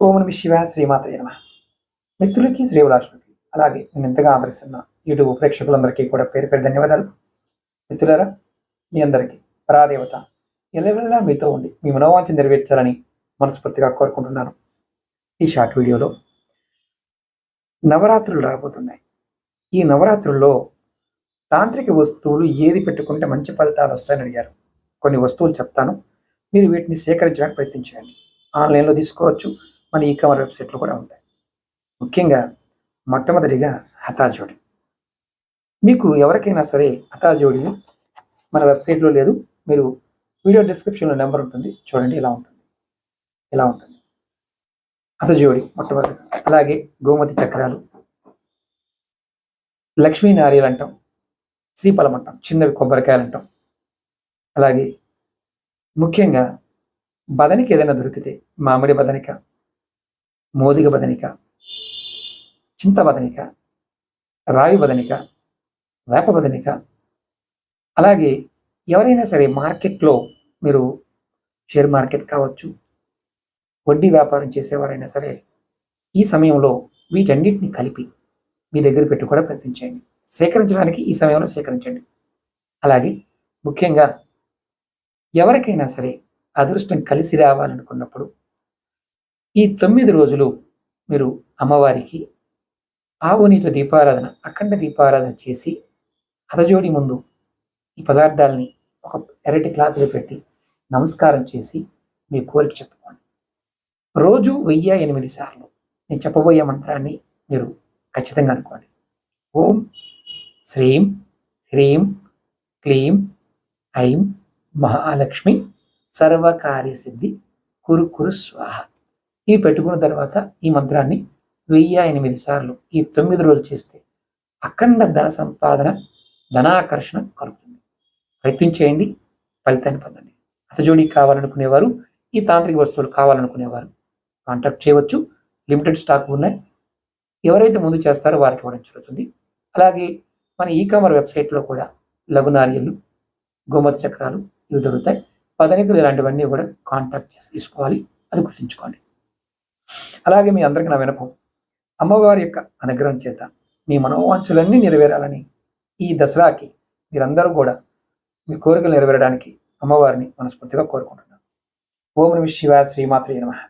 ఓం Nami Shiva శ్రీమాతయ్య మిత్రులకి శ్రీవిలాసులకి అలాగే నేను ఎంతగా ఆదరిస్తున్న యూట్యూబ్ ప్రేక్షకులందరికీ కూడా పేరు పేరు ధన్యవాదాలు. మిత్రులరా మీ అందరికీ పరాదేవత ఎల్లవెల్లా మీతో ఉండి మీ మనోవాంఛ నెరవేర్చాలని మనస్ఫూర్తిగా కోరుకుంటున్నాను. ఈ షార్ట్ వీడియోలో నవరాత్రులు రాబోతున్నాయి. ఈ నవరాత్రుల్లో తాంత్రిక వస్తువులు ఏది పెట్టుకుంటే మంచి ఫలితాలు వస్తాయని అడిగారు. కొన్ని వస్తువులు చెప్తాను. మీరు వీటిని సేకరించడానికి ప్రయత్నించండి. ఆన్లైన్లో తీసుకోవచ్చు. మన ఈ కమర్ వెబ్సైట్లో కూడా ఉంటాయి. ముఖ్యంగా మొట్టమొదటిగా హతాజోడి మీకు ఎవరికైనా సరే హతాజోడి మన వెబ్సైట్లో లేదు. మీరు వీడియో డిస్క్రిప్షన్లో నెంబర్ ఉంటుంది. చూడండి ఇలా ఉంటుంది. ఇలా ఉంటుంది. హతజోడి మొట్టమొదటిగా. అలాగే గోమతి చక్రాలు. లక్ష్మీ నారియలు అంటాం. శ్రీఫలం అంటాం చిన్నవి కొబ్బరికాయలు అంటాం. అలాగే ముఖ్యంగా బదనికి ఏదైనా దొరికితే మామిడి బదనిక మోదిగ బదనిక చింత బదనిక రావి బదనిక వేప బదనిక అలాగే ఎవరైనా సరే మార్కెట్లో మీరు షేర్ మార్కెట్ కావచ్చు వడ్డీ వ్యాపారం చేసేవారైనా సరే ఈ సమయంలో వీటన్నిటిని కలిపి మీ దగ్గర పెట్టి కూడా ప్రయత్నించండి. సేకరించడానికి ఈ సమయంలో సేకరించండి. అలాగే ముఖ్యంగా ఎవరికైనా సరే అదృష్టం కలిసి రావాలనుకున్నప్పుడు ఈ తొమ్మిది రోజులు మీరు అమ్మవారికి ఆవు దీపారాధన అఖండ దీపారాధన చేసి అదజోడి ముందు ఈ పదార్థాలని ఒక ఎరటి క్లాత్లో పెట్టి నమస్కారం చేసి మీ కోరిక చెప్పుకోండి. రోజు వెయ్యి ఎనిమిది సార్లు నేను చెప్పబోయే మంత్రాన్ని మీరు ఖచ్చితంగా అనుకోండి. ఓం శ్రీం హ్రీం క్లీం ఐం మహాలక్ష్మి సర్వకార్య సిద్ధి కురు కురు స్వాహ. ఇవి పెట్టుకున్న తర్వాత ఈ మంత్రాన్ని వెయ్యి ఎనిమిది సార్లు ఈ తొమ్మిది రోజులు చేస్తే అఖండ ధన సంపాదన ధనాకర్షణ కలుగుతుంది. ప్రయత్నించేయండి ఫలితాన్ని పొందండి. అతజోడి కావాలనుకునేవారు ఈ తాంత్రిక వస్తువులు కావాలనుకునేవారు కాంటాక్ట్ చేయవచ్చు. లిమిటెడ్ స్టాక్ ఉన్నాయి. ఎవరైతే ముందు చేస్తారో వారికి ఇవ్వడం జరుగుతుంది. అలాగే మన ఈ కామర్ వెబ్సైట్లో కూడా లఘునార్యలు గోమతి చక్రాలు ఇవి దొరుకుతాయి. పదనికలు ఇలాంటివన్నీ కూడా కాంటాక్ట్ చేసి తీసుకోవాలి. అది గుర్తుంచుకోండి. అలాగే మీ అందరికీ నా వినపం. అమ్మవారి యొక్క అనుగ్రహం చేత మీ మనోవాంఛలన్నీ నెరవేరాలని ఈ దసరాకి మీరందరూ కూడా మీ కోరికలు నెరవేరడానికి అమ్మవారిని మనస్ఫూర్తిగా కోరుకుంటున్నాను ఓం నమ శివ శ్రీమాత్రి నమః.